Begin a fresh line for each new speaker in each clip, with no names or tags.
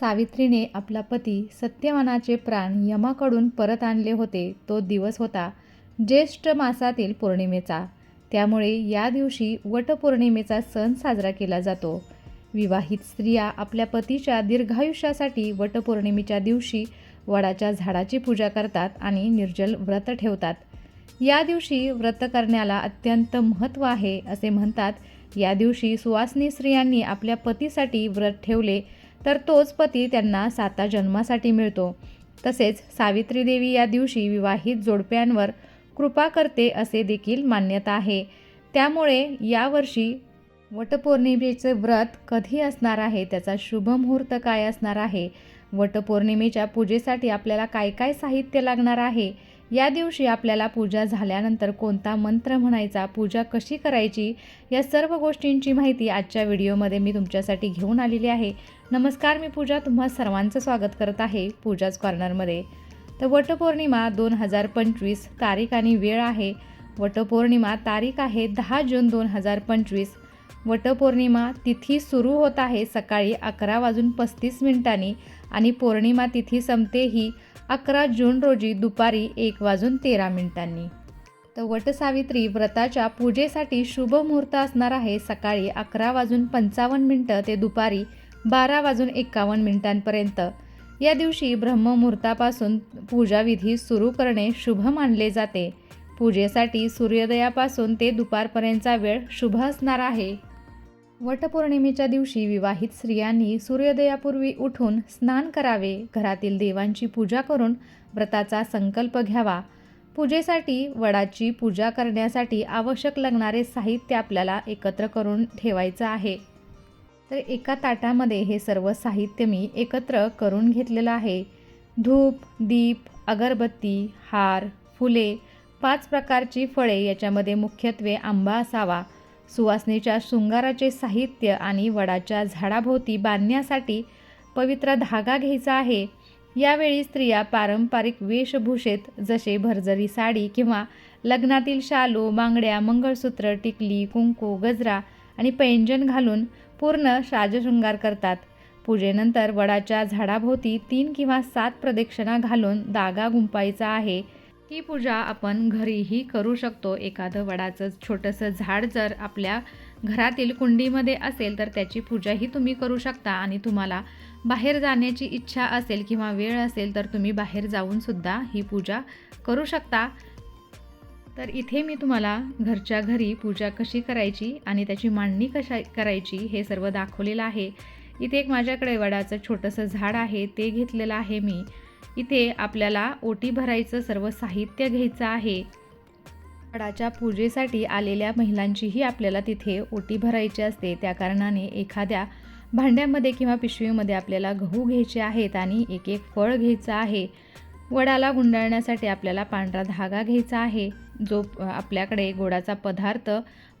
सावित्रीने आपला पती सत्यवानाचे प्राण यमाकडून परत आणले होते तो दिवस होता ज्येष्ठ मासातील पौर्णिमेचा. त्यामुळे या दिवशी वटपौर्णिमेचा सण साजरा केला जातो. विवाहित स्त्रिया आपल्या पतीच्या दीर्घायुष्यासाठी वटपौर्णिमेच्या दिवशी वडाच्या झाडाची पूजा करतात आणि निर्जल व्रत ठेवतात. या दिवशी व्रत करण्याला अत्यंत महत्त्व आहे असे म्हणतात. या दिवशी सुवासनी स्त्रियांनी आपल्या पतीसाठी व्रत ठेवले तर तोच पती त्यांना साता जन्मासाठी मिळतो. तसेच सावित्री देवी या दिवशी विवाहित जोडप्यांवर कृपा करते असे देखील मान्यता आहे. त्यामुळे यावर्षी वटपौर्णिमेचे व्रत कधी असणार आहे? त्याचा शुभ मुहूर्त काय असणार आहे? वटपौर्णिमेच्या पूजेसाठी आपल्याला काय काय साहित्य लागणार आहे? या दिवशी आपल्याला पूजा झाल्यानंतर कोणता मंत्र म्हणायचा पूजा कशी करायची या सर्व गोष्टींची माहिती आजच्या व्हिडिओमध्ये मी तुमच्यासाठी घेऊन आलेली आहे. नमस्कार मी पूजा. तुम्हा सर्वांचं स्वागत करत आहे पूजाच कॉर्नरमध्ये. तर वटपौर्णिमा दोन हजार पंचवीस तारीख आणि वेळ आहे. वटपौर्णिमा तारीख आहे दहा जून दोन हजार पंचवीस. वटपौर्णिमा तिथी सुरू होत आहे सकाळी अकरा वाजून पस्तीस मिनिटांनी. आणि पौर्णिमा तिथी संपते ही अकरा जून रोजी दुपारी एक वाजून तेरा मिनिटांनी. तर वटसावित्री व्रताच्या पूजेसाठी शुभ मुहूर्त असणार आहे. सकाळी अकरा वाजून पंचावन्न मिनटं ते दुपारी बारा वाजून एकावन्न मिनिटांपर्यंत. या दिवशी ब्रह्ममुहूर्तापासून पूजाविधी सुरू करणे शुभ मानले जाते. पूजेसाठी सूर्योदयापासून ते दुपारपर्यंतचा वेळ शुभ असणार आहे. वटपौर्णिमेच्या दिवशी विवाहित स्त्रियांनी सूर्योदयापूर्वी उठून स्नान करावे. घरातील देवांची पूजा करून व्रताचा संकल्प घ्यावा. पूजेसाठी वडाची पूजा करण्यासाठी आवश्यक लागणारे साहित्य आपल्याला एकत्र करून ठेवायचं आहे. तर एका ताटामध्ये हे सर्व साहित्य मी एकत्र करून घेतलेलं आहे. धूप दीप अगरबत्ती हार फुले पाच प्रकारची फळे याच्यामध्ये मुख्यत्वे आंबा असावा. सुवासनेच्या शृंगाराचे साहित्य आणि वडाच्या झाडाभोवती बांधण्यासाठी पवित्र धागा घ्यायचा आहे. यावेळी स्त्रिया पारंपरिक वेशभूषेत जसे भरजरी साडी किंवा लग्नातील शालू बांगड्या मंगळसूत्र टिकली कुंकू गजरा आणि पैंजण घालून पूर्ण साजशृंगार करतात. पूजेनंतर वडाच्या झाडाभोवती तीन किंवा सात प्रदक्षिणा घालून दागा गुंपायचा आहे. ही पूजा आपण घरीही करू शकतो. एखादं वडाचं छोटंसं झाड जर आपल्या घरातील कुंडीमध्ये असेल तर त्याची पूजाही तुम्ही करू शकता. आणि तुम्हाला बाहेर जाण्याची इच्छा असेल किंवा वेळ असेल तर तुम्ही बाहेर जाऊनसुद्धा ही पूजा करू शकता. तर इथे मी तुम्हाला घरच्या घरी पूजा कशी करायची आणि त्याची मांडणी कशा करायची हे सर्व दाखवलेलं आहे. इथे एक माझ्याकडे वडाचं छोटंसं झाड आहे ते घेतलेलं आहे मी. इथे आपल्याला ओटी भरायचं सर्व साहित्य घ्यायचं आहे. वडाच्या पूजेसाठी आलेल्या महिलांचीही आपल्याला तिथे ओटी भरायची असते. त्या कारणाने एखाद्या भांड्यामध्ये किंवा पिशवीमध्ये आपल्याला गहू घ्यायचे आहेत आणि एक एक फळ घ्यायचं आहे. वडाला गुंडाळण्यासाठी आपल्याला पांढरा धागा घ्यायचा आहे. जो आपल्याकडे गोडाचा पदार्थ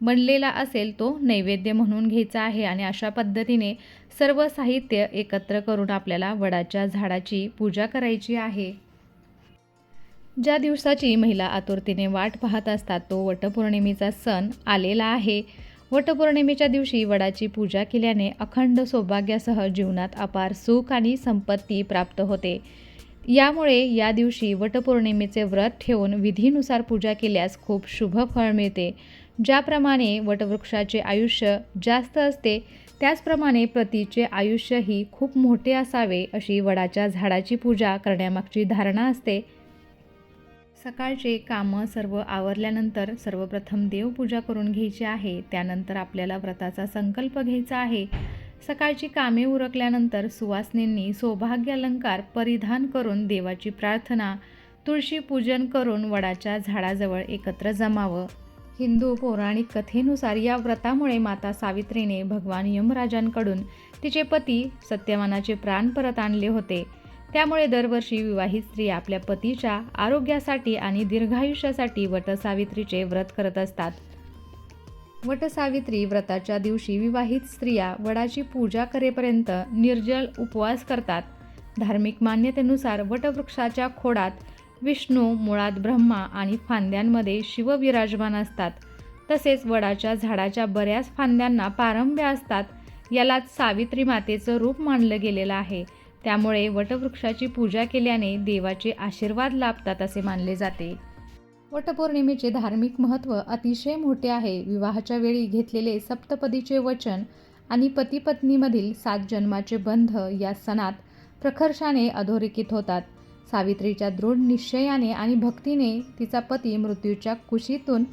बनलेला असेल तो नैवेद्य म्हणून घ्यायचा आहे आणि अशा पद्धतीने सर्व साहित्य एकत्र करून आपल्याला वडाच्या झाडाची पूजा करायची आहे. ज्या दिवसाची महिला आतुरतेने वाट पाहत असतात तो वटपौर्णिमेचा सण आलेला आहे. वटपौर्णिमेच्या दिवशी वडाची पूजा केल्याने अखंड सौभाग्यासह जीवनात अपार सुख आणि संपत्ती प्राप्त होते. यामुळे या दिवशी वटपौर्णिमेचे व्रत ठेवून विधीनुसार पूजा केल्यास खूप शुभ फळ मिळते. ज्याप्रमाणे वटवृक्षाचे आयुष्य जास्त असते त्याचप्रमाणे प्रतीचे आयुष्यही खूप मोठे असावे अशी वडाच्या झाडाची पूजा करण्यामागची धारणा असते. सकाळचे कामं सर्व आवरल्यानंतर सर्वप्रथम देवपूजा करून घ्यायची आहे. त्यानंतर आपल्याला व्रताचा संकल्प घ्यायचा आहे. सकाळची कामे उरकल्यानंतर सुवासनींनी सौभाग्य अलंकार परिधान करून देवाची प्रार्थना तुळशी पूजन करून वडाच्या झाडाजवळ एकत्र जमावं. हिंदू पौराणिक कथेनुसार या व्रतामुळे माता सावित्रीने भगवान यमराजांकडून तिचे पती सत्यवानाचे प्राण परत आणले होते. त्यामुळे दरवर्षी विवाहित स्त्री आपल्या पतीच्या आरोग्यासाठी आणि दीर्घायुष्यासाठी वटसावित्रीचे व्रत करत असतात. वटसावित्री व्रताच्या दिवशी विवाहित स्त्रिया वडाची पूजा करेपर्यंत निर्जल उपवास करतात. धार्मिक मान्यतेनुसार वटवृक्षाच्या खोडात विष्णू मुळात ब्रह्मा आणि फांद्यांमध्ये शिव विराजमान असतात. तसेच वडाच्या झाडाच्या बऱ्याच फांद्यांना पारंब्या असतात. यालाच सावित्री मातेचं रूप मानलं गेलेलं आहे. त्यामुळे वटवृक्षाची पूजा केल्याने देवाचे आशीर्वाद लाभतात असे मानले जाते. वटपौर्णिमेचे धार्मिक महत्त्व अतिशय मोठे आहे. विवाहाच्या वेळी घेतलेले सप्तपदीचे वचन आणि पतीपत्नीमधील सात जन्माचे बंध या सणात प्रखर्षाने अधोरेखित होतात. सावित्रीच्या दृढ निश्चयाने आणि भक्तीने तिचा पती मृत्यूच्या कुशीतून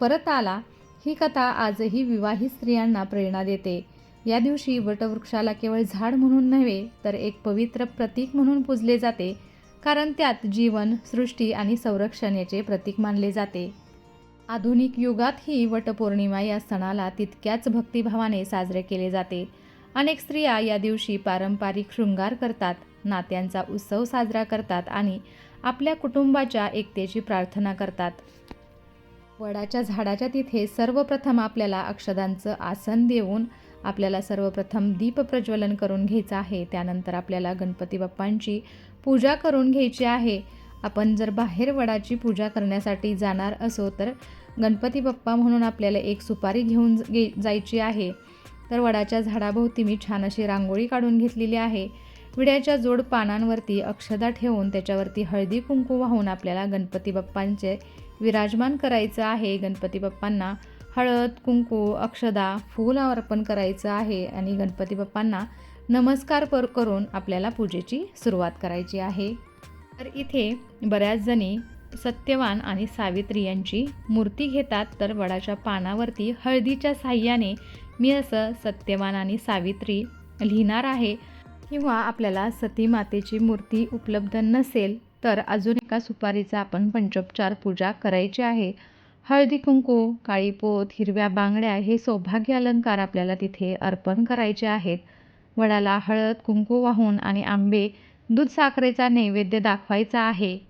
परत आला. ही कथा आजही विवाहित स्त्रियांना प्रेरणा देते. या दिवशी वटवृक्षाला केवळ झाड म्हणून नव्हे तर एक पवित्र प्रतीक म्हणून पूजले जाते. कारण त्यात जीवन सृष्टी आणि संरक्षण याचे प्रतीक मानले जाते. आधुनिक युगातही वटपौर्णिमा या सणाला तितक्याच भक्तिभावाने साजरे केले जाते. अनेक स्त्रिया या दिवशी पारंपरिक शृंगार करतात नात्यांचा उत्सव साजरा करतात आणि आपल्या कुटुंबाच्या एकतेची प्रार्थना करतात. वडाच्या झाडाच्या तिथे सर्वप्रथम आपल्याला अक्षदांचं आसन देऊन आपल्याला सर्वप्रथम दीप प्रज्वलन करून घ्यायचं आहे. त्यानंतर आपल्याला गणपती बाप्पांची पूजा करून घ्यायची आहे. आपण जर बाहेर वडाची पूजा करण्यासाठी जाणार असो तर गणपती बाप्पा म्हणून आपल्याला एक सुपारी घेऊन ज- गे जायची आहे. तर वडाच्या झाडाभोवती मी छान अशी रांगोळी काढून घेतलेली आहे. विड्याच्या जोड पानांवरती अक्षदा ठेवून त्याच्यावरती हळदी कुंकू वाहून आपल्याला गणपती बाप्पांचे विराजमान करायचं आहे. गणपती बाप्पांना हळद कुंकू अक्षदा फूल अर्पण करायचं आहे आणि गणपती बाप्पांना नमस्कार पर करून आपल्याला पूजेची सुरुवात करायची आहे. तर इथे बऱ्याच जणी सत्यवान आणि सावित्री यांची मूर्ती घेतात तर वडाच्या पानावरती हळदीच्या साह्याने मी असं सत्यवान आणि सावित्री लिहिणार आहे. किंवा आपल्याला सती मातेची मूर्ती उपलब्ध नसेल तर अजून एका सुपारीचा आपण पंचोपचार पूजा करायची आहे. हळदी कुंकू काळी पोत हिरव्या बांगड्या हे सौभाग्य अलंकार आपल्याला तिथे अर्पण करायचे आहेत. वडाला हळद कुंकू वाहून आणि आंबे दूध साखरेचा नैवेद्य दाखवायचा आहे.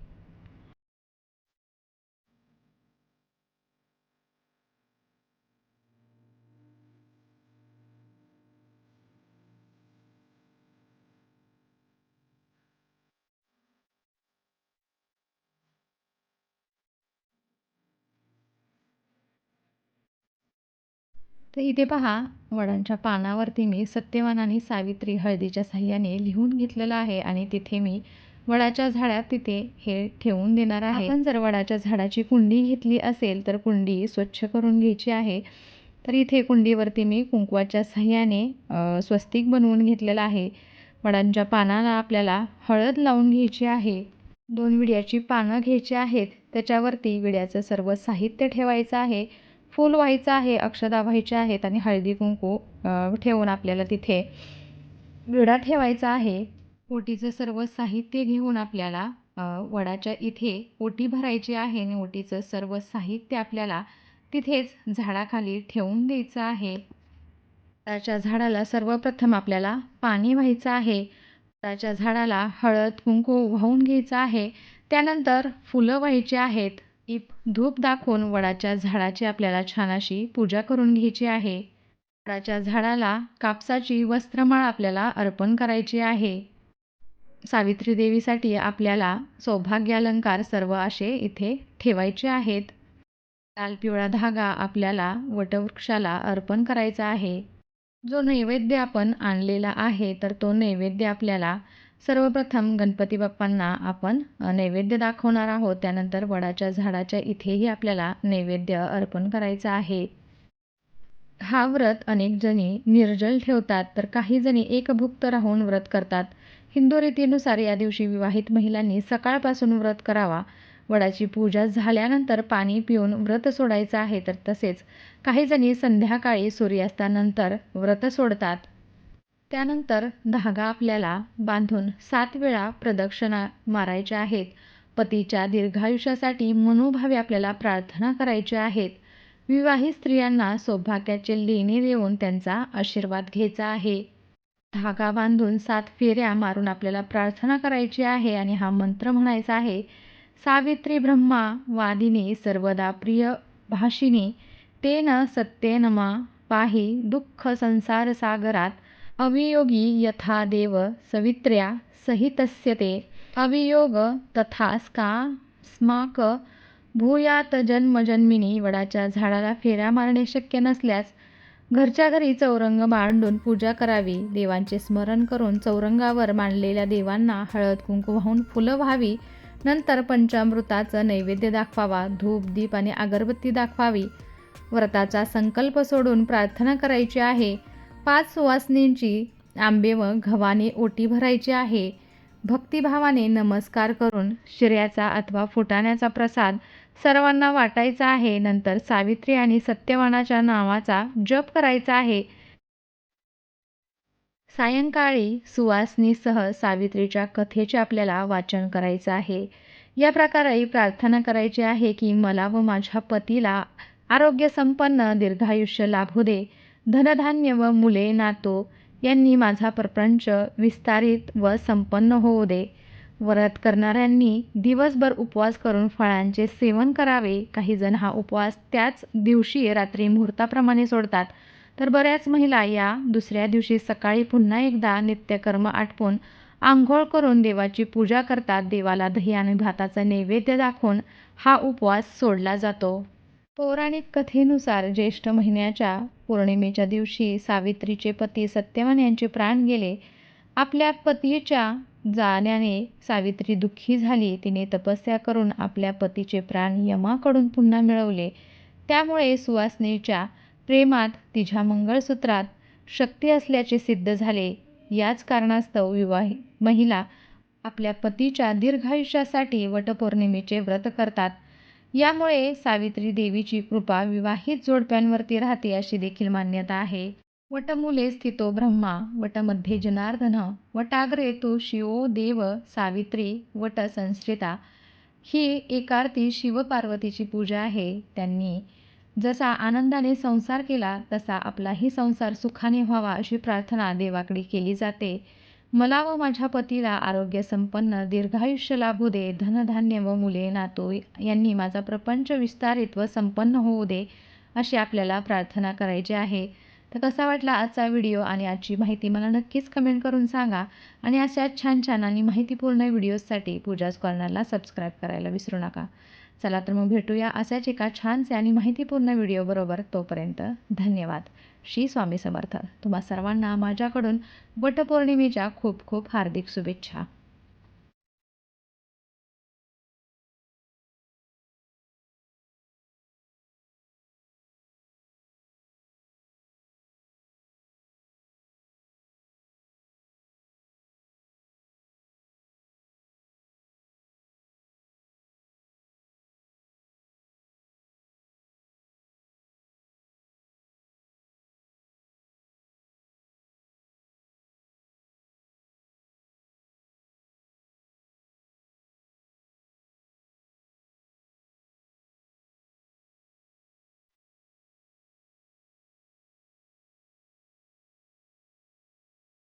तर इथे पहा वडांच्या पानावरती मी सत्यवान आणि सावित्री हळदीच्या साह्याने लिहून घेतलेलं आहे आणि तिथे मी वडाच्या झाडात तिथे हे ठेवून देणार आहे. आपण जर वडाच्या झाडाची कुंडी घेतली असेल तर कुंडी स्वच्छ करून घ्यायची आहे. तर इथे कुंडीवरती मी कुंकवाच्या साह्याने स्वस्तिक बनवून घेतलेलं आहे. वडांच्या पानाला आपल्याला हळद लावून घ्यायची आहे. दोन विड्याची पानं घ्यायची आहेत. त्याच्यावरती विड्याचं सर्व साहित्य ठेवायचं आहे. फूल व्हायचं आहे अक्षदा व्हायच्या आहेत आणि हळदी कुंकू ठेवून आपल्याला तिथे विडा ठेवायचा आहे. ओटीचं सर्व साहित्य घेऊन आपल्याला वडाच्या इथे ओटी भरायची आहे आणि ओटीचं सर्व साहित्य आपल्याला तिथेच झाडाखाली ठेवून द्यायचं आहे. त्याच्या झाडाला सर्वप्रथम आपल्याला पाणी व्हायचं आहे. वडाच्या झाडाला हळद कुंकू वाहून घ्यायचं आहे. त्यानंतर फुलं व्हायची आहेत. इप धूप दाखवून वडाच्या झाडाची आपल्याला छान अशी पूजा करून घ्यायची आहे. वडाच्या झाडाला कापसाची वस्त्रमाळ आपल्याला अर्पण करायची आहे. सावित्री देवीसाठी आपल्याला सौभाग्यालंकार सर्व असे इथे ठेवायचे आहेत. लाल पिवळा धागा आपल्याला वटवृक्षाला अर्पण करायचा आहे. जो नैवेद्य आपण आणलेला आहे तर तो नैवेद्य आपल्याला सर्वप्रथम गणपती बाप्पांना आपण नैवेद्य दाखवणार आहोत. त्यानंतर वडाच्या झाडाच्या इथेही आपल्याला नैवेद्य अर्पण करायचं आहे. हा व्रत अनेक जणी निर्जल ठेवतात तर काही जणी एकभुक्त राहून व्रत करतात. हिंदू रीतीनुसार या दिवशी विवाहित महिलांनी सकाळपासून व्रत करावा. वडाची पूजा झाल्यानंतर पाणी पिऊन व्रत सोडायचं आहे तर तसेच काही जणी संध्याकाळी सूर्यास्तानंतर व्रत सोडतात. त्यानंतर धागा आपल्याला बांधून सात वेळा प्रदक्षिणा मारायच्या आहेत. पतीच्या दीर्घायुष्यासाठी मनोभावे आपल्याला प्रार्थना करायच्या आहेत. विवाहित स्त्रियांना सौभाग्याचे लेणे देऊन त्यांचा आशीर्वाद घ्यायचा आहे. धागा बांधून सात फेऱ्या मारून आपल्याला प्रार्थना करायची आहे आणि हा मंत्र म्हणायचा आहे. सावित्री ब्रह्मा वादिनी सर्वदा प्रिय भाषिनी तेन सत्येनमा पाही दुःख संसार सागरात अवियोगी यथा देव सवित्र्या सहितस्य ते। अवियोग तथा स्का स्माक भूयात जन्मजन्मिनी वडाच्या झाडाला फेऱ्या मारणे शक्य नसल्यास घरच्या घरी चौरंग मांडून पूजा करावी. देवांचे स्मरण करून चौरंगावर मांडलेल्या देवांना हळद कुंकू वाहून फुलं व्हावी. नंतर पंचामृताचं नैवेद्य दाखवावा. धूप दीप आणि अगरबत्ती दाखवावी. व्रताचा संकल्प सोडून प्रार्थना करायची आहे. पाच सुवासनींची आंबे व गव्हाने ओटी भरायची आहे. भक्तिभावाने नमस्कार करून शिऱ्याचा अथवा फुटाण्याचा प्रसाद सर्वांना वाटायचा आहे. नंतर सावित्री आणि सत्यवानाच्या नावाचा जप करायचा आहे. सायंकाळी सुवासनीसह सावित्रीच्या कथेचे आपल्याला वाचन करायचं आहे. या प्रकारे प्रार्थना करायची आहे की मला व माझ्या पतीला आरोग्य संपन्न दीर्घायुष्य लाभू दे. धनधान्य व मुले नातो यांनी माझा प्रपंच विस्तारित व संपन्न होऊ दे. व्रत करणाऱ्यांनी दिवसभर उपवास करून फळांचे सेवन करावे. काही जण हा उपवास त्याच दिवशी रात्री मुहूर्ताप्रमाणे सोडतात. तर बऱ्याच महिला या दुसऱ्या दिवशी सकाळी पुन्हा एकदा नित्यकर्म आटपून आंघोळ करून देवाची पूजा करतात. देवाला दही आणि भाताचा नैवेद्य दाखवून हा उपवास सोडला जातो. पौराणिक कथेनुसार ज्येष्ठ महिन्याच्या पौर्णिमेच्या दिवशी सावित्रीचे पती सत्यवान यांचे प्राण गेले. आपल्या पतीच्या जाण्याने सावित्री दुःखी झाली. तिने तपस्या करून आपल्या पतीचे प्राण यमाकडून पुन्हा मिळवले. त्यामुळे सुवासनेच्या प्रेमात तिच्या मंगळसूत्रात शक्ती असल्याचे सिद्ध झाले. याच कारणास्तव विवाही महिला आपल्या पतीच्या दीर्घायुष्यासाठी वटपौर्णिमेचे व्रत करतात. यामुळे सावित्री देवीची कृपा विवाहित जोडप्यांवरती राहते अशी देखील मान्यता आहे. वटमुले स्थितो ब्रह्मा वटमध्ये जनार्दन वटाग्रे तो शिवो देव सावित्री वट संस्कृता ही एकार्थी शिवपार्वतीची पूजा आहे. त्यांनी जसा आनंदाने संसार केला तसा आपलाही संसार सुखाने व्हावा अशी प्रार्थना देवाकडे केली जाते. मला व माझ्या पतीला आरोग्य संपन्न दीर्घायुष्य लाभू दे धनधान्य व मुले नातो यांनी माझा प्रपंच विस्तारित व संपन्न होऊ दे अशी आपल्याला प्रार्थना करायची आहे. तर कसा वाटला आजचा व्हिडिओ आणि आजची माहिती मला नक्कीच कमेंट करून सांगा. आणि अशा छान छान आणि माहितीपूर्ण व्हिडिओजसाठी पूजाच कॉर्नरला सबस्क्राईब करायला विसरू नका. चला तर मग भेटूया अशाच एका छानसे आणि माहितीपूर्ण व्हिडिओबरोबर तोपर्यंत धन्यवाद. श्री स्वामी समर्थ. तुम्हा सर्वांना माझ्याकडून वटपौर्णिमेच्या खूप खूप हार्दिक शुभेच्छा.